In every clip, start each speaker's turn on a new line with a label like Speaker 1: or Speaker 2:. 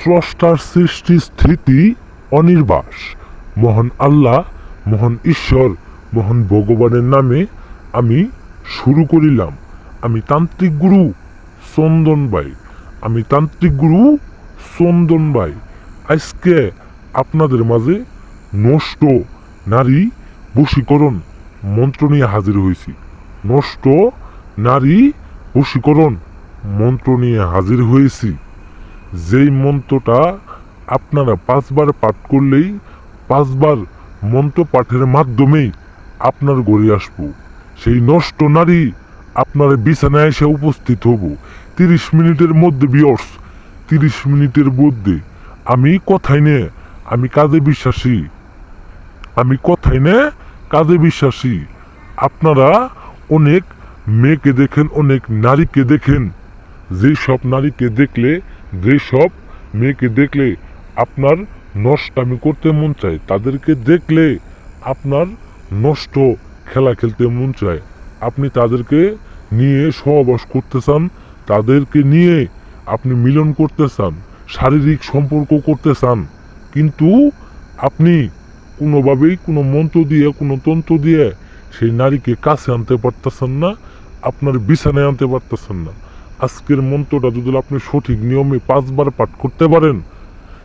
Speaker 1: স্রষ্টার সৃষ্টি স্থিতি অনির্বাস। মহান আল্লাহ, মহান ঈশ্বর, মহান ভগবানের নামে আমি শুরু করিলাম। আমি তান্ত্রিক গুরু চন্দন ভাই আমি তান্ত্রিক গুরু চন্দন ভাই আজকে আপনাদের মাঝে নষ্ট নারী বশীকরণ মন্ত্র নিয়ে হাজির হয়েছি নষ্ট নারী বশীকরণ মন্ত্র নিয়ে হাজির হয়েছি যেই মন্ত্রটা আপনারা পাঁচবার পাঠ করলেই পাঁচবার মন্ত্র পাঠের মাধ্যমেই আপনার গড়ে আসব। সেই নষ্ট নারী আপনার বিছানায় এসে উপস্থিত হব। তিরিশ মিনিটের মধ্যে বিয়র্স তিরিশ মিনিটের মধ্যে। আমি কথাই নে, আমি কাজে বিশ্বাসী। আমি কথাই নে, কাজে বিশ্বাসী। আপনারা অনেক মেয়েকে দেখেন, অনেক নারীকে দেখেন। যেই সব নারীকে দেখলে যেই সব মেয়েকে দেখলে আপনার নষ্টামি করতে মন চায়, তাদেরকে দেখলে আপনার নষ্ট খেলা খেলতে মন চায়। আপনি তাদেরকে নিয়ে সহবাস করতে চান, তাদেরকে নিয়ে আপনি মিলন করতে চান, শারীরিক সম্পর্ক করতে চান, কিন্তু আপনি কোনোভাবেই কোনো মন্ত্র দিয়ে, কোনো তন্ত্র দিয়ে সেই নারীকে কাছে আনতে পারতেছেন না, আপনার বিছানায় আনতে পারতেছেন না। আজকের মন্ত্রটা যদি আপনি সঠিক নিয়মে পাঁচবার পাঠ করতে পারেন,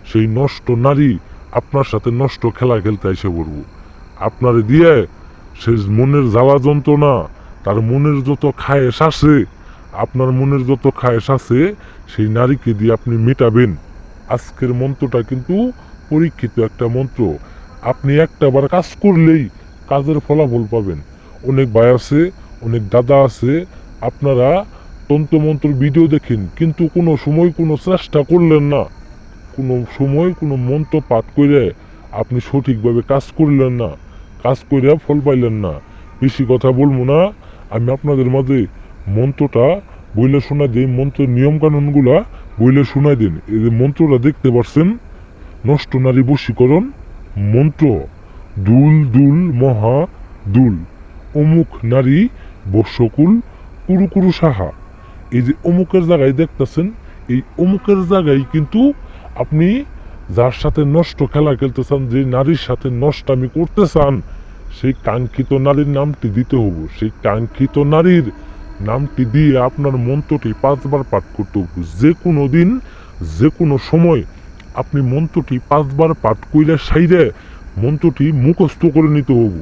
Speaker 1: সেই নষ্ট নারী আপনার সাথে নষ্ট খেলা খেলতে এসে পড়ব। আপনার দিয়ে সে মনের জ্বালা যন্ত্রণা, তার মনের যত খায়েশ আছে, আপনার মনের যত খায়েশ আছে, সেই নারীকে দিয়ে আপনি মেটাবেন। আজকের মন্ত্রটা কিন্তু পরীক্ষিত একটা মন্ত্র। আপনি একটা বার কাজ করলেই কাজের ফলাফল পাবেন। অনেক ভাই আছে, অনেক দাদা আছে, আপনারা তন্ত্রমন্ত্র ভিডিও দেখেন, কিন্তু কোনো সময় কোনো চেষ্টা করলেন না। কোনো সময় কোনো মন্ত্র পাঠ করে আপনি সঠিকভাবে কাজ করলেন না, কাজ করে ফল পাইলেন না। বেশি কথা বলব না, আমি আপনাদের মাঝে মন্ত্রটা বইলে শোনা দিই, মন্ত্রের নিয়মকানুনগুলা বইলে শোনাই দিন। এই যে মন্ত্রটা দেখতে পারছেন, নষ্ট নারী বশীকরণ, মন্ত্র, দুল দুল, মহা দুল। অমুক নারী বর্ষকুল কুরু কুরু সাহা। এই যে অমুকের জায়গায় দেখতেছেন, এই অমুকের জায়গায় কিন্তু আপনি যার সাথে নষ্ট খেলা খেলতে চান যে নারীর সাথে নষ্ট আমি করতে চান সেই কাঙ্ক্ষিত নারীর নামটি দিতে হব। সেই কাঙ্ক্ষিত নারীর নামটি দিয়ে আপনার মন্ত্রটি পাঁচবার পাঠ করতে হবে। যে কোনো দিন, যে কোনো সময় আপনি মন্ত্রটি পাঁচবার পাঠ কইলে সাইরে মন্ত্রটি মুখস্থ করে নিতে হব।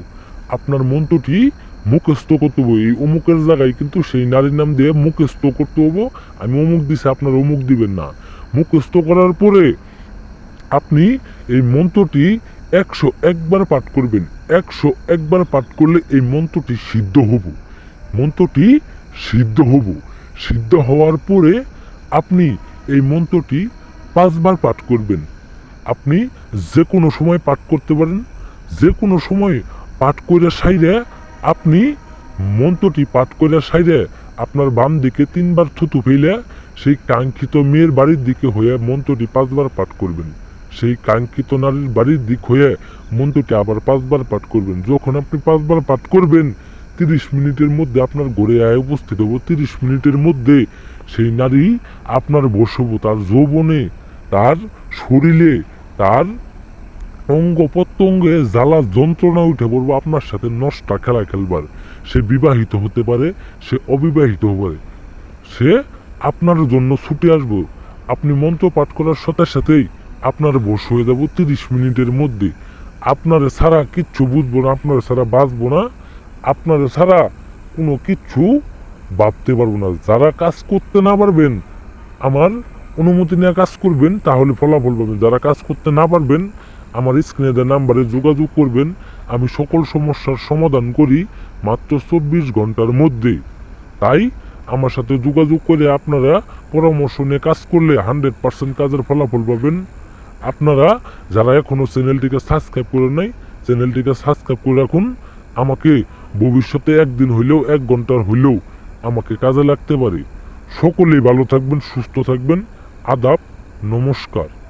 Speaker 1: আপনার মন্ত্রটি মুখস্থ করতে হব, এই অমুকের জায়গায় কিন্তু সেই নারীর নাম দিয়ে মুখস্থ করতে হব। আমি অমুক দিছি, আপনার অমুক দিবেন না। মুখস্থ করার পরে আপনি এই মন্ত্রটি একশো একবার পাঠ করবেন। একশো একবার পাঠ করলে এই মন্ত্রটি সিদ্ধ হব। মন্ত্রটি সিদ্ধ হব। সিদ্ধ হওয়ার পরে আপনি এই মন্ত্রটি পাঁচবার পাঠ করবেন। আপনি যে কোনো সময় পাঠ করতে পারেন। যে কোনো সময় পাঠ করে সাইরে আপনি মন্ত্রটি পাঠ করে সাইরে আপনার বাম দিকে তিনবার থুতু ফেলে সেই কাঙ্ক্ষিত মেয়ের বাড়ির দিকে হয়ে মন্ত্রটি পাঁচবার পাঠ করবেন। সেই কাঙ্ক্ষিত নারীর বাড়ির দিক হয়ে মন্ত্রটি আবার পাঁচবার পাঠ করবেন। যখন আপনি পাঁচবার পাঠ করবেন, তিরিশ মিনিটের মধ্যে আপনার গড়ে আয় উপস্থিত হব। তিরিশ মিনিটের মধ্যে সেই নারী আপনার বসব তার যৌবনে, তার শরীরে, তার অঙ্গ প্রত্যঙ্গে জ্বালা যন্ত্রণা উঠে পড়ব আপনার সাথে নষ্টা খেলা খেলবার। সে বিবাহিত হতে পারে, সে অবিবাহিত হতে পারে। সে আপনার জন্য ছুটে আসব। আপনি মন্ত্র পাঠ করার সাথে সাথেই আপনার বস হয়ে যাব তিরিশ মিনিটের মধ্যে। আপনার ছাড়া কিচ্ছু বুঝব না, আপনার ছাড়া বাঁচবো না। আপনার ছাড়া কোনো কিচ্ছু ভাবতে পারব না। যারা কাজ করতে না পারবেন, আমার অনুমতি নিয়ে কাজ করবেন, তাহলে ফলাফল পাবেন। যারা কাজ করতে না পারবেন আমার স্ক্রিনে দেওয়া নাম্বারে যোগাযোগ করবেন, আমি সকল সমস্যার সমাধান করি মাত্র চব্বিশ ঘণ্টার মধ্যে। তাই আমার সাথে যোগাযোগ করে আপনারা পরামর্শ নিয়ে কাজ করলে হান্ড্রেড পার্সেন্ট কাজের ফলাফল পাবেন। আপনারা যারা এখনও চ্যানেলটিকে সাবস্ক্রাইব করে নাই চ্যানেলটিকে সাবস্ক্রাইব করে রাখুন। আমাকে ভবিষ্যতে একদিন হইলেও এক ঘণ্টার হইলেও আমাকে কাজে লাগতে পারে। সকলেই ভালো থাকবেন, সুস্থ থাকবেন। আদাব, নমস্কার।